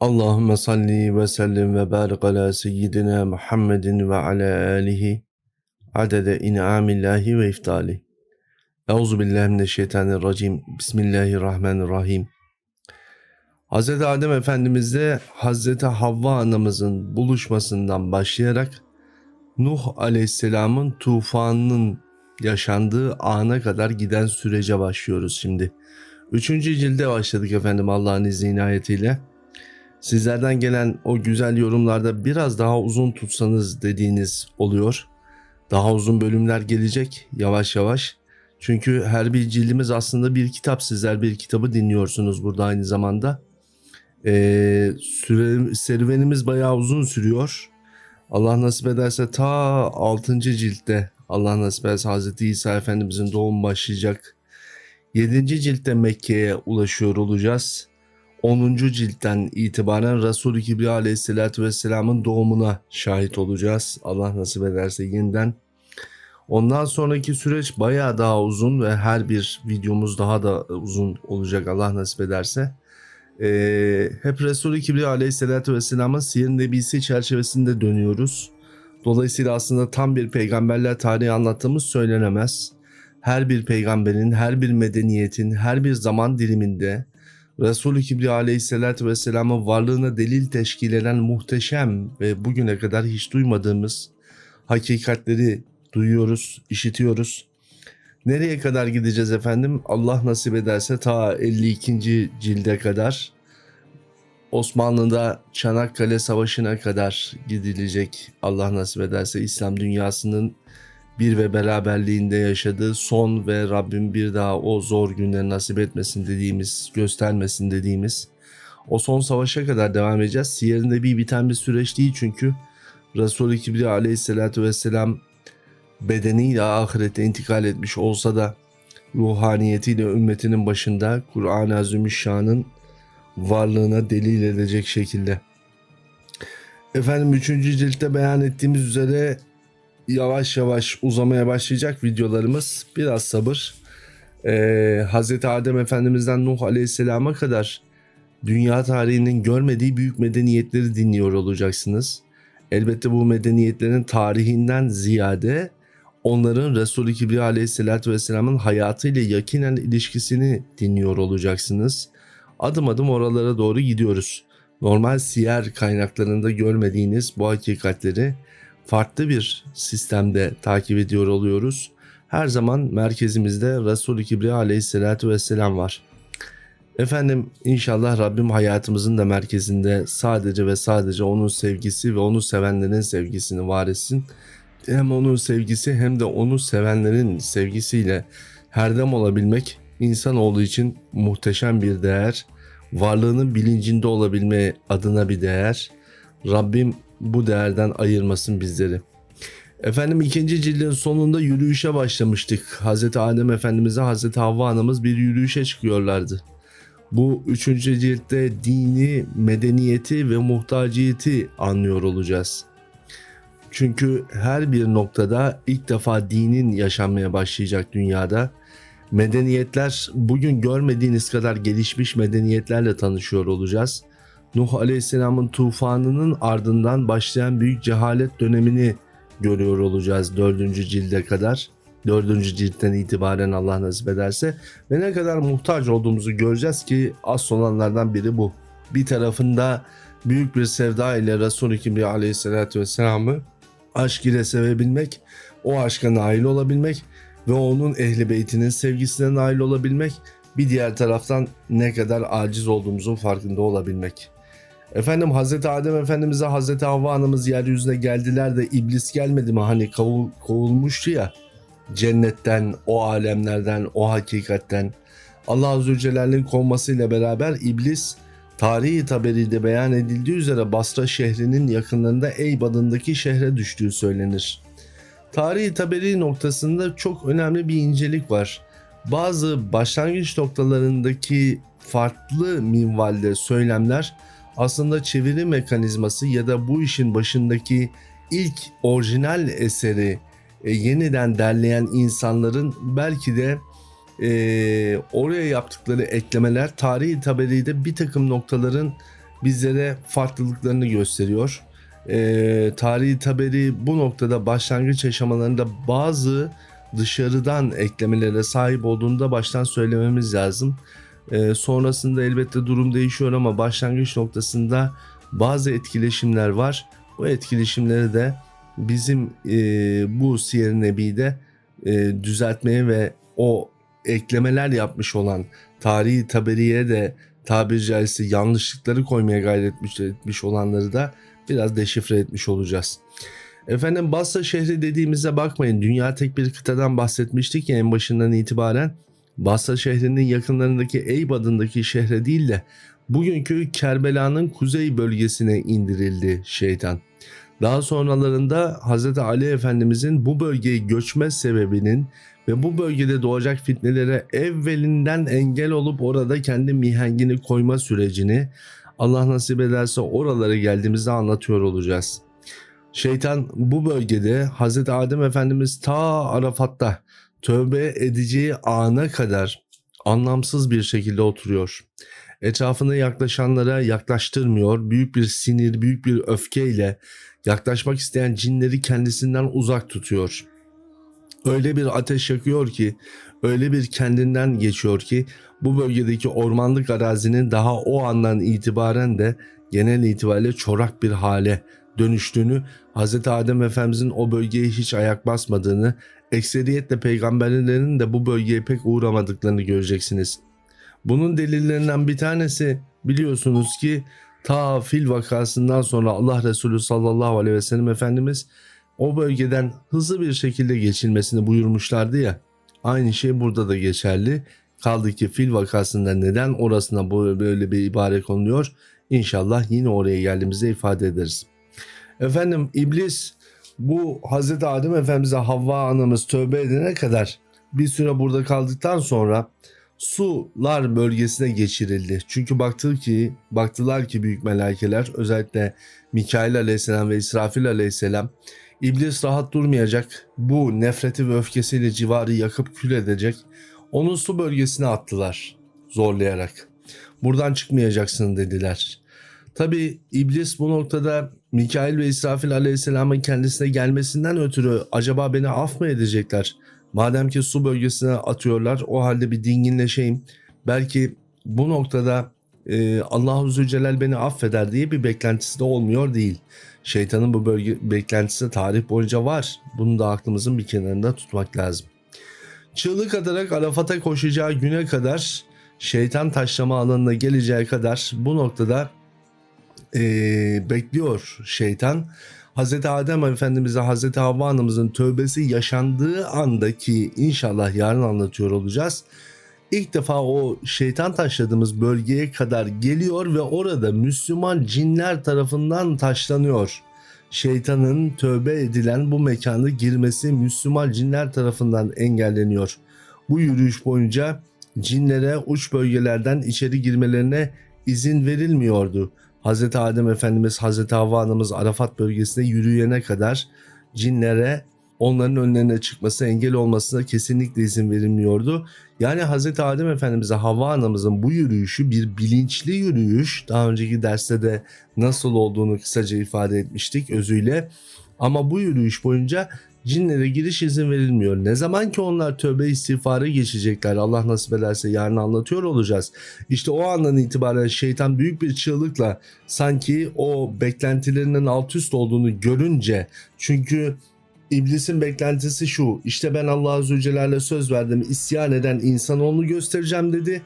Allahümme salli ve sellim ve barik ala seyyidina Muhammedin ve ala alihi adede in'amillahi ve iftali. Euzu billahi mineşşeytanirracim. Bismillahirrahmanirrahim. Hz. Adem Efendimizle Hz. Havva anamızın buluşmasından başlayarak Nuh Aleyhisselam'ın tufanının yaşandığı ana kadar giden sürece başlıyoruz şimdi. Üçüncü cilde başladık efendim Allah'ın izni inayetiyle. Sizlerden gelen o güzel yorumlarda biraz daha uzun tutsanız dediğiniz oluyor. Daha uzun bölümler gelecek yavaş yavaş. Çünkü her bir cildimiz aslında bir kitap. Sizler bir kitabı dinliyorsunuz burada aynı zamanda. Ee, süre, serüvenimiz bayağı uzun sürüyor. Allah nasip ederse ta 6. ciltte Allah nasip ederse Hz. İsa Efendimizin doğum başlayacak. 7. ciltte Mekke'ye ulaşıyor olacağız. 10. ciltten itibaren Resul-i Kibriya aleyhissalatü vesselamın doğumuna şahit olacağız. Allah nasip ederse yeniden. Ondan sonraki süreç bayağı daha uzun ve her bir videomuz daha da uzun olacak Allah nasip ederse. Ee, hep Resul-i Kibriya aleyhissalatü vesselamın siyer nebisi çerçevesinde dönüyoruz. Dolayısıyla aslında tam bir peygamberler tarihi anlattığımız söylenemez. Her bir peygamberin, her bir medeniyetin, her bir zaman diliminde Resulü Kibriya aleyhissalatü vesselamın varlığına delil teşkil eden muhteşem ve bugüne kadar hiç duymadığımız hakikatleri duyuyoruz, işitiyoruz. Nereye kadar gideceğiz efendim? Allah nasip ederse ta 52. cilde kadar Osmanlı'da Çanakkale Savaşı'na kadar gidilecek Allah nasip ederse İslam dünyasının bir ve beraberliğinde yaşadığı son ve Rabbim bir daha o zor günleri nasip etmesin dediğimiz, göstermesin dediğimiz o son savaşa kadar devam edeceğiz. Siyerinde bir biten bir süreç değil çünkü Resulü Kibriya aleyhissalatü vesselam bedeniyle ahirete intikal etmiş olsa da ruhaniyetiyle ümmetinin başında Kur'an-ı Azimüşşan'ın varlığına delil edecek şekilde. Efendim 3. ciltte beyan ettiğimiz üzere yavaş yavaş uzamaya başlayacak videolarımız. Biraz sabır. Ee, Hz. Adem Efendimiz'den Nuh Aleyhisselam'a kadar dünya tarihinin görmediği büyük medeniyetleri dinliyor olacaksınız. Elbette bu medeniyetlerin tarihinden ziyade onların Resulü Kibriya Aleyhisselatü Vesselam'ın hayatıyla yakinen ilişkisini dinliyor olacaksınız. Adım adım oralara doğru gidiyoruz. Normal siyer kaynaklarında görmediğiniz bu hakikatleri farklı bir sistemde takip ediyor oluyoruz. Her zaman merkezimizde Resul-i Kibriya aleyhissalatü vesselam var. Efendim inşallah Rabbim hayatımızın da merkezinde sadece ve sadece onun sevgisi ve onu sevenlerin sevgisini var etsin. Hem onun sevgisi hem de onu sevenlerin sevgisiyle herdem olabilmek insanoğlu için muhteşem bir değer. Varlığının bilincinde olabilme adına bir değer. Rabbim bu değerden ayırmasın bizleri. Efendim ikinci cildin sonunda yürüyüşe başlamıştık. Hz. Adem Efendimiz'e Hz. Havva Anamız bir yürüyüşe çıkıyorlardı. Bu üçüncü ciltte dini, medeniyeti ve muhtaciyeti anlıyor olacağız. Çünkü her bir noktada ilk defa dinin yaşanmaya başlayacak dünyada. Medeniyetler bugün görmediğiniz kadar gelişmiş medeniyetlerle tanışıyor olacağız. Nuh Aleyhisselam'ın tufanının ardından başlayan büyük cehalet dönemini görüyor olacağız dördüncü cilde kadar. Dördüncü ciltten itibaren Allah nasip ederse ve ne kadar muhtaç olduğumuzu göreceğiz ki az olanlardan biri bu. Bir tarafında büyük bir sevda ile Resul-i Kibriya aleyhissalatü vesselam'ı aşk ile sevebilmek, o aşka nail olabilmek ve onun ehli beytinin sevgisine nail olabilmek bir diğer taraftan ne kadar aciz olduğumuzun farkında olabilmek. Efendim Hazreti Adem Efendimiz'e Hazreti Havva Anamız yeryüzüne geldiler de iblis gelmedi mi? Hani kovul, kovulmuştu ya cennetten, o alemlerden, o hakikatten. Allah Azze ve Celle'nin kovmasıyla beraber iblis tarihi taberide beyan edildiği üzere Basra şehrinin yakınlarında Eyb adındaki şehre düştüğü söylenir. Tarihi taberi noktasında çok önemli bir incelik var. Bazı başlangıç noktalarındaki farklı minvalde söylemler aslında çeviri mekanizması ya da bu işin başındaki ilk orijinal eseri e, yeniden derleyen insanların belki de e, oraya yaptıkları eklemeler tarihi taberide bir takım noktaların bizlere farklılıklarını gösteriyor. Ee, tarihi taberi bu noktada başlangıç aşamalarında bazı dışarıdan eklemelere sahip olduğunu da baştan söylememiz lazım. Ee, sonrasında elbette durum değişiyor ama başlangıç noktasında bazı etkileşimler var. Bu etkileşimleri de bizim e, bu Siyer Nebi'de e, düzeltmeye ve o eklemeler yapmış olan tarihi taberiye de tabiri caizse yanlışlıkları koymaya gayret etmiş, etmiş olanları da biraz deşifre etmiş olacağız. Efendim Basra şehri dediğimize bakmayın. Dünya tek bir kıtadan bahsetmiştik ya en başından itibaren. Basra şehrinin yakınlarındaki Eyb adındaki şehre değil de bugünkü Kerbela'nın kuzey bölgesine indirildi şeytan. Daha sonralarında Hz. Ali Efendimizin bu bölgeye göçme sebebinin ve bu bölgede doğacak fitnelere evvelinden engel olup orada kendi mihengini koyma sürecini Allah nasip ederse oralara geldiğimizde anlatıyor olacağız. Şeytan bu bölgede Hz. Adem Efendimiz ta Arafat'ta tövbe edeceği ana kadar anlamsız bir şekilde oturuyor. Etrafına yaklaşanlara yaklaştırmıyor. Büyük bir sinir, büyük bir öfkeyle yaklaşmak isteyen cinleri kendisinden uzak tutuyor. Öyle bir ateş yakıyor ki, öyle bir kendinden geçiyor ki bu bölgedeki ormanlık arazinin daha o andan itibaren de genel itibariyle çorak bir hale dönüştüğünü, Hz. Adem Efendimizin o bölgeye hiç ayak basmadığını, ekseriyetle peygamberlerin de bu bölgeye pek uğramadıklarını göreceksiniz. Bunun delillerinden bir tanesi biliyorsunuz ki ta fil vakasından sonra Allah Resulü sallallahu aleyhi ve sellem Efendimiz o bölgeden hızlı bir şekilde geçilmesini buyurmuşlardı ya. Aynı şey burada da geçerli. Kaldı ki fil vakasında neden orasına böyle bir ibare konuluyor? İnşallah yine oraya geldiğimizde ifade ederiz. Efendim iblis bu Hazreti Adem Efendimiz'e Havva anamız tövbe edene kadar bir süre burada kaldıktan sonra sular bölgesine geçirildi. Çünkü baktı ki baktılar ki büyük melaikeler özellikle Mikail aleyhisselam ve İsrafil aleyhisselam İblis rahat durmayacak. Bu nefreti ve öfkesiyle civarı yakıp kül edecek. Onu su bölgesine attılar zorlayarak. Buradan çıkmayacaksın dediler. Tabi iblis bu noktada Mikail ve İsrafil aleyhisselamın kendisine gelmesinden ötürü acaba beni af mı edecekler? Madem ki su bölgesine atıyorlar o halde bir dinginleşeyim. Belki bu noktada e, Allahu Zülcelal beni affeder diye bir beklentisi de olmuyor değil. Şeytanın bu bölge beklentisi tarih boyunca var. Bunu da aklımızın bir kenarında tutmak lazım. Çığlık atarak Arafat'a koşacağı güne kadar şeytan taşlama alanına geleceği kadar bu noktada e, bekliyor şeytan. Hz. Adem Efendimiz'e Hz. Havva Hanım'ızın tövbesi yaşandığı andaki inşallah yarın anlatıyor olacağız. İlk defa o şeytan taşladığımız bölgeye kadar geliyor ve orada Müslüman cinler tarafından taşlanıyor. Şeytanın tövbe edilen bu mekana girmesi Müslüman cinler tarafından engelleniyor. Bu yürüyüş boyunca cinlere uç bölgelerden içeri girmelerine izin verilmiyordu. Hz. Adem Efendimiz, Hz. Havva Anamız Arafat bölgesine yürüyene kadar cinlere onların önlerine çıkması engel olmasına kesinlikle izin verilmiyordu. Yani Hz. Adem Efendimiz'e Havva Anamızın bu yürüyüşü bir bilinçli yürüyüş. Daha önceki derste de nasıl olduğunu kısaca ifade etmiştik özüyle. Ama bu yürüyüş boyunca cinlere giriş izin verilmiyor. Ne zaman ki onlar tövbe istiğfarı geçecekler Allah nasip ederse yarın anlatıyor olacağız. İşte o andan itibaren şeytan büyük bir çığlıkla sanki o beklentilerinin alt üst olduğunu görünce çünkü İblisin beklentisi şu. İşte ben Allah Azze Celle'le söz verdim. İsyan eden insanoğlunu göstereceğim dedi.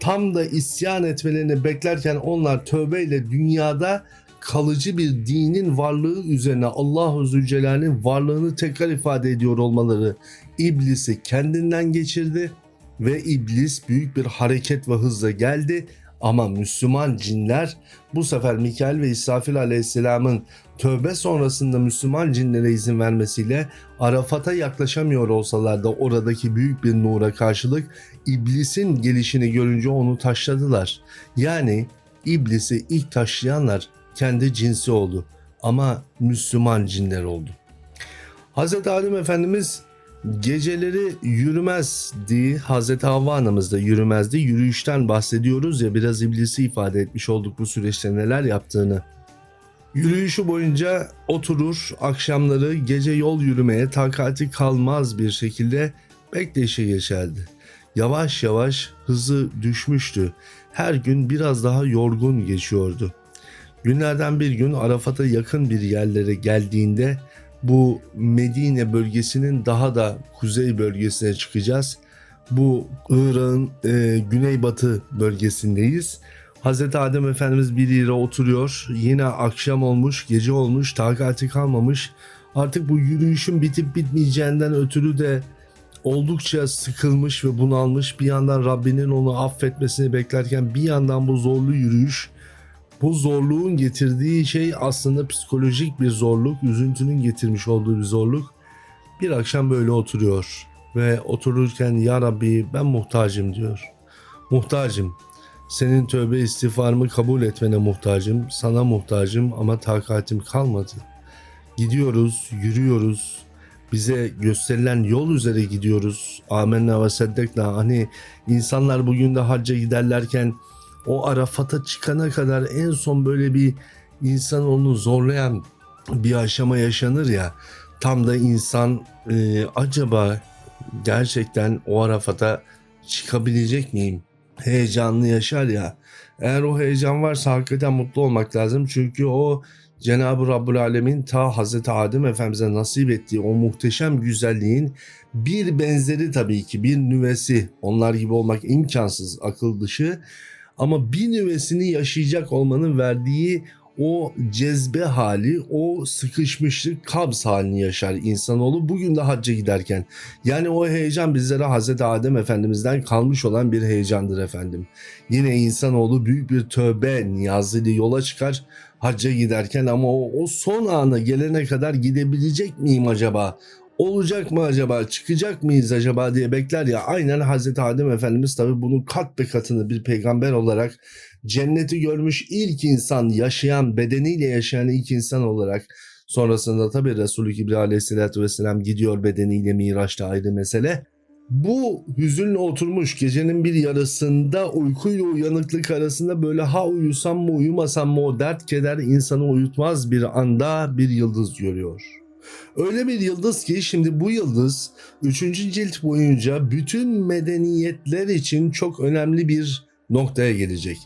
Tam da isyan etmelerini beklerken onlar tövbeyle dünyada kalıcı bir dinin varlığı üzerine Allah Zülcelal'in varlığını tekrar ifade ediyor olmaları iblisi kendinden geçirdi ve iblis büyük bir hareket ve hızla geldi ama Müslüman cinler bu sefer Mikail ve İsrafil aleyhisselamın tövbe sonrasında Müslüman cinlere izin vermesiyle Arafat'a yaklaşamıyor olsalar da oradaki büyük bir nura karşılık iblisin gelişini görünce onu taşladılar. Yani iblisi ilk taşlayanlar kendi cinsi oldu ama Müslüman cinler oldu. Hz. Adem Efendimiz Geceleri yürümezdi. Hazreti Havva anamız da yürümezdi. Yürüyüşten bahsediyoruz ya biraz iblisi ifade etmiş olduk bu süreçte neler yaptığını. Yürüyüşü boyunca oturur, akşamları gece yol yürümeye takati kalmaz bir şekilde bekleyişe geçerdi. Yavaş yavaş hızı düşmüştü. Her gün biraz daha yorgun geçiyordu. Günlerden bir gün Arafat'a yakın bir yerlere geldiğinde bu Medine bölgesinin daha da kuzey bölgesine çıkacağız. Bu Irak'ın e, güneybatı bölgesindeyiz. Hazreti Adem Efendimiz bir yere oturuyor. Yine akşam olmuş, gece olmuş, takati kalmamış. Artık bu yürüyüşün bitip bitmeyeceğinden ötürü de oldukça sıkılmış ve bunalmış. Bir yandan Rabbinin onu affetmesini beklerken bir yandan bu zorlu yürüyüş bu zorluğun getirdiği şey aslında psikolojik bir zorluk, üzüntünün getirmiş olduğu bir zorluk. Bir akşam böyle oturuyor ve otururken ya Rabbi ben muhtacım diyor. Muhtacım. Senin tövbe istiğfarımı kabul etmene muhtacım. Sana muhtacım ama takatim kalmadı. Gidiyoruz, yürüyoruz. Bize gösterilen yol üzere gidiyoruz. Amenna ve seddekna. Hani insanlar bugün de hacca giderlerken o Arafat'a çıkana kadar en son böyle bir insan onu zorlayan bir aşama yaşanır ya. Tam da insan e, acaba gerçekten o Arafat'a çıkabilecek miyim? Heyecanlı yaşar ya. Eğer o heyecan varsa hakikaten mutlu olmak lazım. Çünkü o Cenab-ı Rabbül Alemin ta Hazreti Adem Efendimiz'e nasip ettiği o muhteşem güzelliğin bir benzeri tabii ki bir nüvesi. Onlar gibi olmak imkansız akıl dışı. Ama bir nüvesini yaşayacak olmanın verdiği o cezbe hali, o sıkışmışlık, kabz halini yaşar insanoğlu bugün de hacca giderken. Yani o heyecan bizlere Hazreti Adem Efendimiz'den kalmış olan bir heyecandır efendim. Yine insanoğlu büyük bir tövbe niyazıyla yola çıkar hacca giderken ama o, o son ana gelene kadar gidebilecek miyim acaba? Olacak mı acaba çıkacak mıyız acaba diye bekler ya aynen Hazreti Adem Efendimiz tabi bunun kat be katını bir peygamber olarak cenneti görmüş ilk insan yaşayan bedeniyle yaşayan ilk insan olarak sonrasında tabi Resulü Kibri Aleyhisselatü Vesselam gidiyor bedeniyle Miraç'ta ayrı mesele. Bu hüzünle oturmuş gecenin bir yarısında uykuyla uyanıklık arasında böyle ha uyusam mı uyumasam mı o dert keder insanı uyutmaz bir anda bir yıldız görüyor. Öyle bir yıldız ki şimdi bu yıldız 3. cilt boyunca bütün medeniyetler için çok önemli bir noktaya gelecek.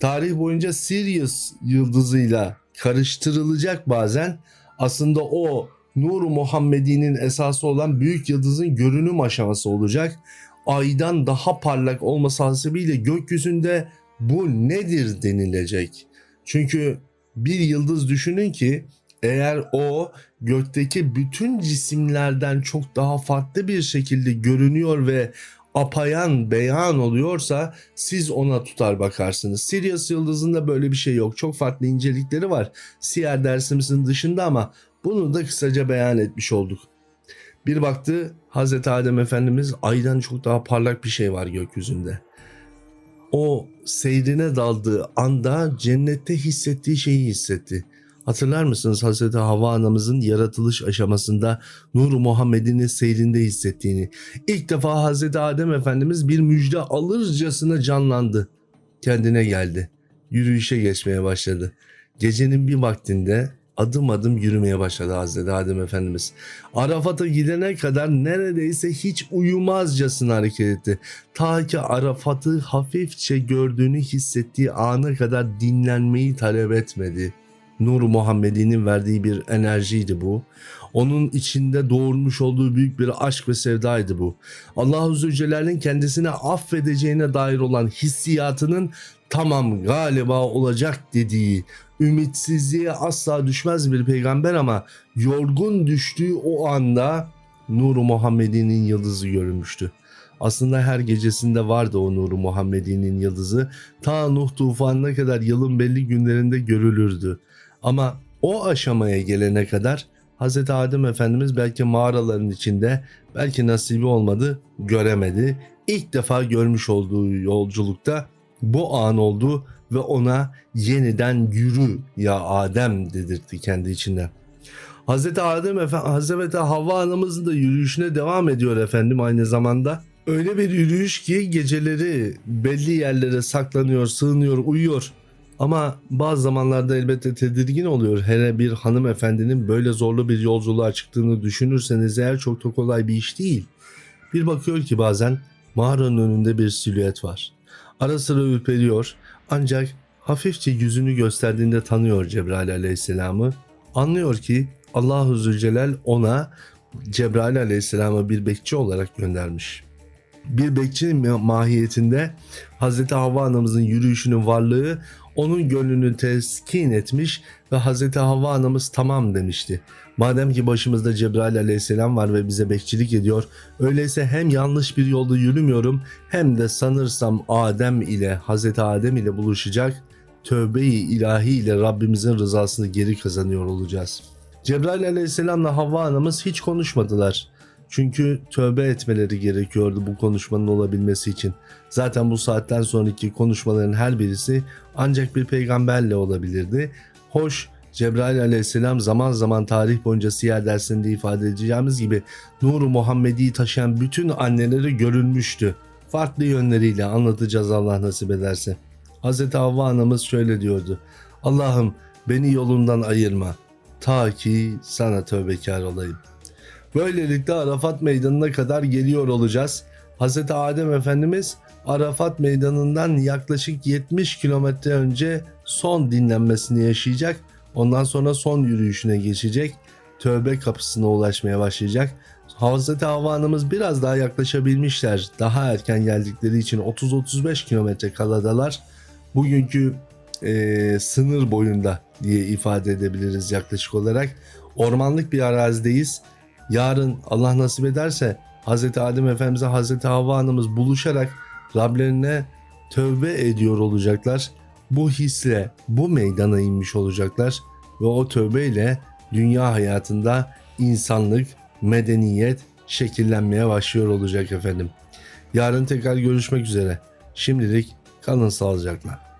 Tarih boyunca Sirius yıldızıyla karıştırılacak bazen aslında o Nur Muhammedi'nin esası olan büyük yıldızın görünüm aşaması olacak. Aydan daha parlak olması hasebiyle gökyüzünde bu nedir denilecek. Çünkü bir yıldız düşünün ki eğer o gökteki bütün cisimlerden çok daha farklı bir şekilde görünüyor ve apayan beyan oluyorsa siz ona tutar bakarsınız. Sirius yıldızında böyle bir şey yok. Çok farklı incelikleri var. Siyer dersimizin dışında ama bunu da kısaca beyan etmiş olduk. Bir baktı Hazreti Adem Efendimiz aydan çok daha parlak bir şey var gökyüzünde. O seyrine daldığı anda cennette hissettiği şeyi hissetti. Hatırlar mısınız Hazreti Havva anamızın yaratılış aşamasında Nur Muhammed'in seyrinde hissettiğini? İlk defa Hazreti Adem Efendimiz bir müjde alırcasına canlandı. Kendine geldi. Yürüyüşe geçmeye başladı. Gecenin bir vaktinde adım adım yürümeye başladı Hazreti Adem Efendimiz. Arafat'a gidene kadar neredeyse hiç uyumazcasına hareket etti. Ta ki Arafat'ı hafifçe gördüğünü hissettiği ana kadar dinlenmeyi talep etmedi. Nur Muhammedi'nin verdiği bir enerjiydi bu. Onun içinde doğurmuş olduğu büyük bir aşk ve sevdaydı bu. Allah Azze Celle'nin kendisine affedeceğine dair olan hissiyatının tamam galiba olacak dediği, ümitsizliğe asla düşmez bir peygamber ama yorgun düştüğü o anda Nur Muhammedi'nin yıldızı görünmüştü. Aslında her gecesinde vardı o Nur Muhammedi'nin yıldızı. Ta Nuh tufanına kadar yılın belli günlerinde görülürdü. Ama o aşamaya gelene kadar Hz. Adem Efendimiz belki mağaraların içinde belki nasibi olmadı göremedi. İlk defa görmüş olduğu yolculukta bu an oldu ve ona yeniden yürü ya Adem dedirtti kendi içinden. Hazreti Adem Hazreti Havva anamızın da yürüyüşüne devam ediyor efendim aynı zamanda. Öyle bir yürüyüş ki geceleri belli yerlere saklanıyor, sığınıyor, uyuyor. Ama bazı zamanlarda elbette tedirgin oluyor. Hele bir hanımefendinin böyle zorlu bir yolculuğa çıktığını düşünürseniz eğer çok da kolay bir iş değil. Bir bakıyor ki bazen mağaranın önünde bir silüet var. Ara sıra ürperiyor ancak hafifçe yüzünü gösterdiğinde tanıyor Cebrail aleyhisselamı. Anlıyor ki Allahu Zülcelal ona Cebrail aleyhisselamı bir bekçi olarak göndermiş. Bir bekçinin mahiyetinde Hazreti Havva anamızın yürüyüşünün varlığı onun gönlünü teskin etmiş ve Hazreti Havva anamız tamam demişti. Madem ki başımızda Cebrail aleyhisselam var ve bize bekçilik ediyor, öyleyse hem yanlış bir yolda yürümüyorum hem de sanırsam Adem ile Hazreti Adem ile buluşacak tövbe-i ilahi ile Rabbimizin rızasını geri kazanıyor olacağız. Cebrail aleyhisselamla Havva anamız hiç konuşmadılar. Çünkü tövbe etmeleri gerekiyordu bu konuşmanın olabilmesi için. Zaten bu saatten sonraki konuşmaların her birisi ancak bir peygamberle olabilirdi. Hoş Cebrail aleyhisselam zaman zaman tarih boyunca siyer dersinde ifade edeceğimiz gibi nuru Muhammedi'yi taşıyan bütün anneleri görülmüştü. Farklı yönleriyle anlatacağız Allah nasip ederse. Hz. Havva anamız şöyle diyordu. Allah'ım beni yolundan ayırma ta ki sana tövbekar olayım. Böylelikle Arafat meydanına kadar geliyor olacağız. Hz. Adem Efendimiz Arafat meydanından yaklaşık 70 kilometre önce son dinlenmesini yaşayacak. Ondan sonra son yürüyüşüne geçecek. Tövbe kapısına ulaşmaya başlayacak. Hazreti Havva Hanımız biraz daha yaklaşabilmişler. Daha erken geldikleri için 30-35 kilometre kaladalar. Bugünkü e, sınır boyunda diye ifade edebiliriz yaklaşık olarak. Ormanlık bir arazideyiz. Yarın Allah nasip ederse Hz. Adem Efendimiz'e Hz. Havva Hanımız buluşarak Rablerine tövbe ediyor olacaklar. Bu hisle bu meydana inmiş olacaklar ve o tövbeyle dünya hayatında insanlık, medeniyet şekillenmeye başlıyor olacak efendim. Yarın tekrar görüşmek üzere. Şimdilik kalın sağlıcakla.